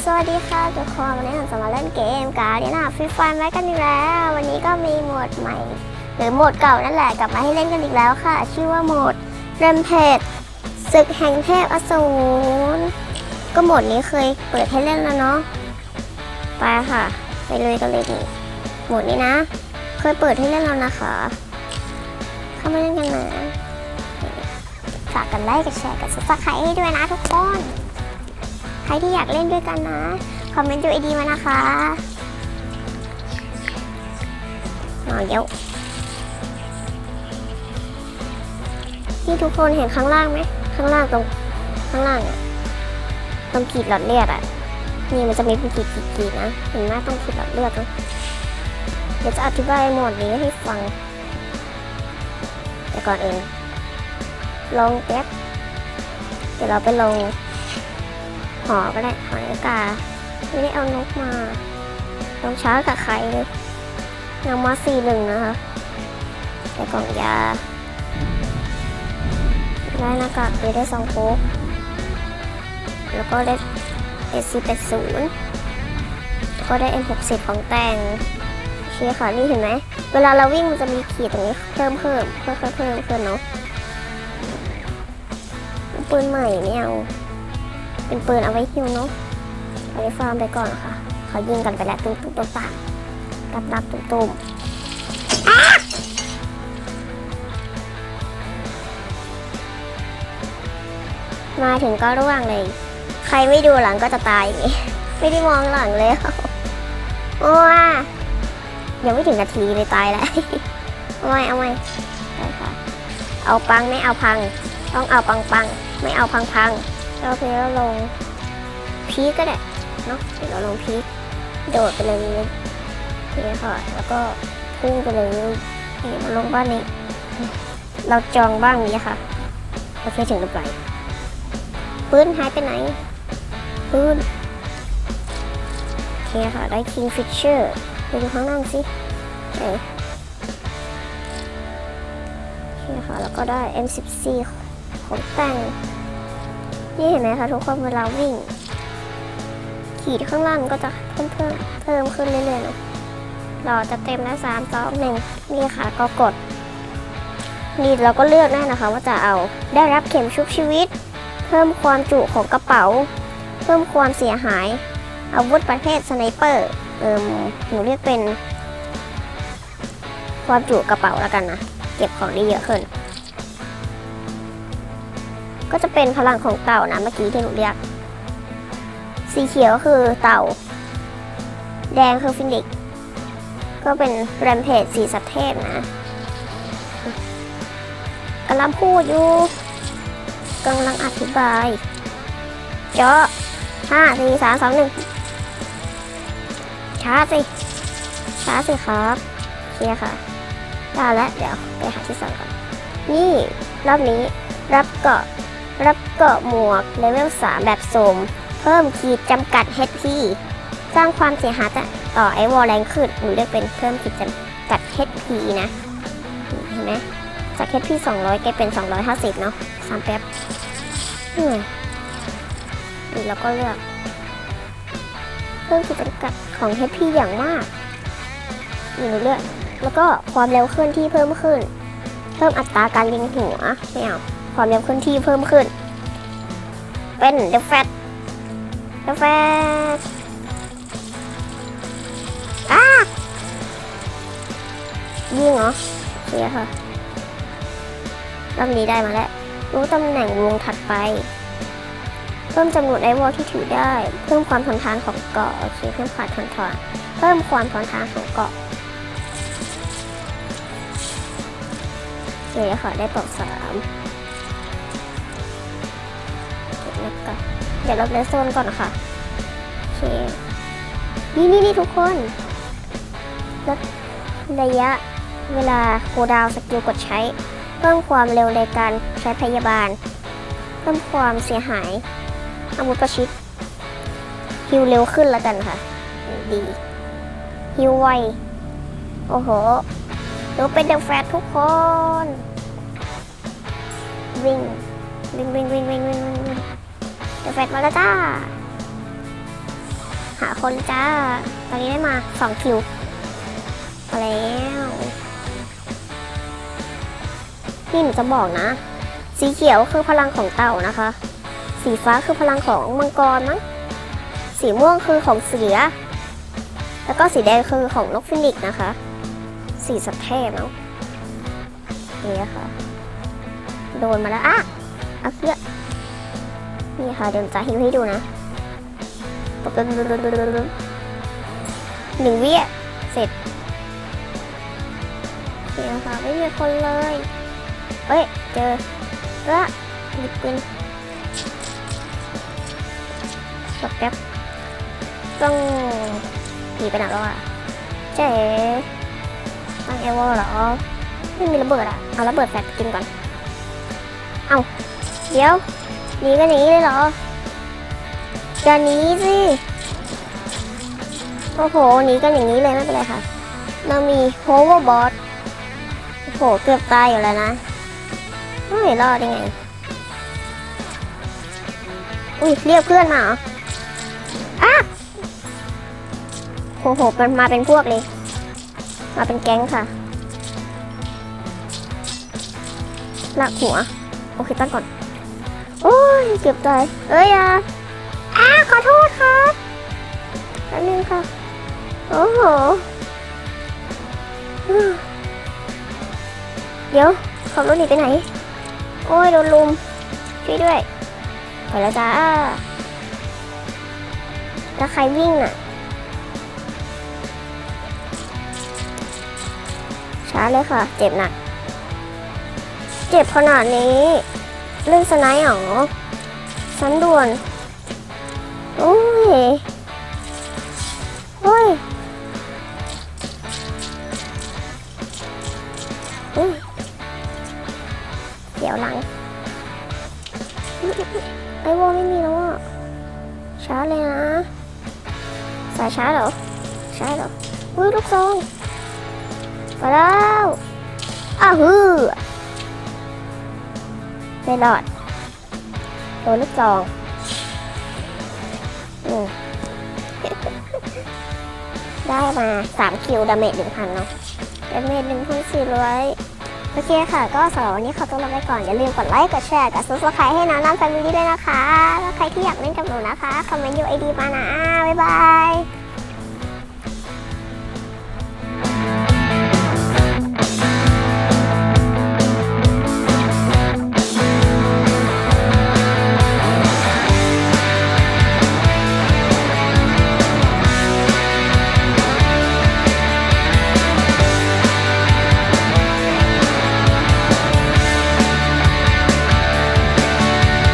สวัสดีค่ะทุกคนวันนี้เราจะมาเล่นเกมการ์ดนะฟรีไฟไว้กันอีกแล้ว วันนี้ก็มีโหมดใหม่ หรือโหมดเก่านั่นแหละกลับมาให้เล่นกันอีกแล้วค่ะ ชื่อว่าโหมดเรมเพจศึกแห่งเทพอสูรก็โหมดนี้เคยเปิดให้เล่นแล้วเนาะไปค่ะ ไปเลยกันเลยนี่โหมดนี้นะ เคยเปิดให้เล่นแล้วนะคะ เข้ามาเล่นกันนะฝากกันไลค์กันแชร์กันซับสไครต์ให้ด้วยนะทุกคน ใครที่อยากเล่นด้วยกันนะ คอมเมนต์ดูไอดีมานะคะมาเดี๋ยวที่ทุกคนเห็นข้างล่างไหม ข้างล่างตรงข้างล่างอะตรงขีดหลอดเลือดอะนี่มันจะมีเป็นขีดขีดขีดนะ เห็นไหมตรงขีดหลอดเลือดนะเดี๋ยวจะอธิบายหมดนี้ให้ฟัง แต่ก่อนอื่นลงแป๊บเดี๋ยวเราไปลง หอก็ได้หอนากาไม่ได้เอานกมาลงช้ากับใครเลยนำมาสี่หนึ่งนะคะแต่กล่องยาได้หน้ากากเอได้สองโป๊กแล้วก็ได้เอซีแปดศูนย์ก็ได้เอ็มหกสิบของแต่งโอเคค่ะนี่เห็นไหม เวลาเราวิ่งมันจะมีขีดตรงนี้เพิ่มเพิ่มเพิ่มเพิ่มเพิ่มเพิ่มเนาะปืนใหม่ไม่เอา เป็นปืนเอาไว้ฮิวเนาะเอาไว้ฟาร์มไปก่อนค่ะ เขายิงกันไปแล้วตุ้มตุ้มตุ้มตับตับตับตุ้มตุ้มมาถึงก็ร่วงเลย ใครไม่ดูหลังก็จะตายอย่างงี้ไม่ได้มองหลังเลยโอ้ยยังไม่ถึงนาทีเลยตายแล้วเอาไว้เอาไว้ได้ค่ะเอาปังไม่เอาพัง ต้องเอาปังปัง ไม่เอาพังพัง โอเคเราลงพีก็ได้เนาะเดี๋ยวเราลงพีโดดไปเลยโอเคค่ะแล้วก็พุ่งไปเลยนี่มาลงบ้านนี้ เราจองบ้างนี้ค่ะโอเคถึงเรียบร้อยปืนหายไปไหนปืนโอเคค่ะได้ King Fisher ไปดูข้างล่างสิโอเคค่ะแล้วก็ได้ M14 ของแต่ง นี่เห็นไหมคะทุกคนเวลาวิ่ง ขีดข้างล่างก็จะเพิ่มเพิ่มเพิ่มขึ้นเรื่อยๆนะเราจะเต็มแล้วสามสองหนึ่งนี่ค่ะก็กด นี่เราก็เลือกได้นะคะ ว่าจะเอาได้รับเข็มชุบชีวิต เพิ่มความจุของกระเป๋า เพิ่มความเสียหาย อาวุธประเภทสไนเปอร์เอิมหนูเรียกเป็น ความจุกระเป๋าแล้วกันนะ เก็บของได้เยอะขึ้น ก็จะเป็นพลังของเต่านะเมื่อกี้ที่หนูเรียก สีเขียวคือเต่า แดงคือฟินิก ก็เป็นแรมเพจสีสัตว์เทพนะกำลังพูดอยู่กำลังอธิบายเจาะห้าสี่สามสองหนึ่งช้าสิ ช้าสิครับโอเคค่ะได้แล้วเดี๋ยวไปหาที่สองก่อน นี่ รอบนี้รับเกาะ รับเกาะหมวกเลเวล 3 แบบโสม เพิ่มขีดจำกัด HP สร้างความเสียหายต่อไอวอลแรงขึ้นหนูเรียกเป็นเพิ่มขีดจำกัด HP นะ เห็นไหมจาก HP 200กลายเป็น 250 เนาะสามแป๊บนี่ไงนี่เราก็เลือก เพิ่มขีดจำกัดของ HP อย่างมากนี่หนูเลือก แล้วก็ความเร็วเคลื่อนที่เพิ่มขึ้น เพิ่มอัตราการยิงหัวไม่เอา ความเร็วเคลื่อนที่เพิ่มขึ้น เป็น The Fat The Fat อ้ายิงเหรอโอเคค่ะรอบนี้ได้มาแล้ว รู้ตำแหน่งวงถัดไป เพิ่มจำนวนไอวอลที่ถือได้ เพิ่มความทนทานของเกาะโอเคเพิ่มความทนทานเพิ่มความทนทานของเกาะโอเคค่ะได้ปลอกสาม แล้วก็เดี๋ยวเราเลสโซนก่อนค่ะ โอเค นี่นี่นี่ทุกคนลดระยะเวลาโคดาวสกิลกดใช้ เพิ่มความเร็วในการใช้พยาบาล เพิ่มความเสียหาย อาวุธประชิดฮิวเร็วขึ้นแล้วกันค่ะ ดีฮิวไว โอ้โหดูเป็นเดอะแฟตทุกคน วิ่ง วิ่งวิ่งวิ่งวิ่งวิ่งวิ่งวิ่ง เดอะแฟตมาแล้วจ้า หาคนจ้า ตอนนี้ได้มาสองคิวมาแล้วนี่หนูจะบอกนะ สีเขียวคือพลังของเต่านะคะ สีฟ้าคือพลังของมังกรมั้งสีม่วงคือของเสือ แล้วก็สีแดงคือของนกฟินิกซ์นะคะ สีสัตว์เทพเนาะนี่ค่ะ โดนมาแล้วอะเอาเพื่อ นี่ค่ะเดี๋ยวจะฮิวให้ดูนะปุ๊บปุ๊บปุ๊บหนึ่งวิเสร็จเนี่ค่ะไม่มีคนเลยเอ้ย เจอละหยิบปืนหลบแป๊บต้องหนีไปไหนแล้วอะเจ๊ตั้งเอวอลเหรอ ไม่มีระเบิดอะ เอาระเบิดแฟลชกินก่อน เอาเดี๋ยว หนีกันอย่างนี้เลยเหรออย่าหนีสิโอ้โหหนีกันอย่างนี้เลยไม่เป็นไรค่ะ เรามีโฮเวอร์บอสโอ้โหเกือบตายอยู่แล้วนะไม่รอดได้ไง อุ้ยเรียกเพื่อนมาเหรออะโอ้โหมันมาเป็นพวกเลย มาเป็นแก๊งค่ะลากหัว โอเคตั้งก่อน โอ้ยเกือบตายเอ้ยอะอ้าขอโทษครับแป๊บนึงค่ะ โอ้โห เดี๋ยวขับรถหนีไปไหน โอ้ยโดนลุม ช่วยด้วยไปแล้วจ้าแล้วใครวิ่งอะ ช้าเลยค่ะ เจ็บหนัก เจ็บขนาดนี้ เล่นสไนด์เหรอสันด่วนโอ้ยโอ้ยเดี๋ยวหลังไอวอไม่มีแล้วอะช้าเลยนะสายช้าเหรอช้าเหรออุ้ยลูกซองไปแล้วอ้าวฮือ ไม่รอดโดนลูกจองอได้มา3คิวดาเมจ1,000เนาะดาเมจ1,400 โอเคค่ะ ก็สำหรับวันนี้ขอตัวลาไปก่อน อย่าลืมกดไลค์ กดแชร์ กดซับสไครต์ให้น้องน้ำแฟมิลี่ด้วยนะคะแล้วใครที่อยากเล่นกับหนูนะคะ คอมเมนต์ยูไอดีมานะ บ๊ายบาย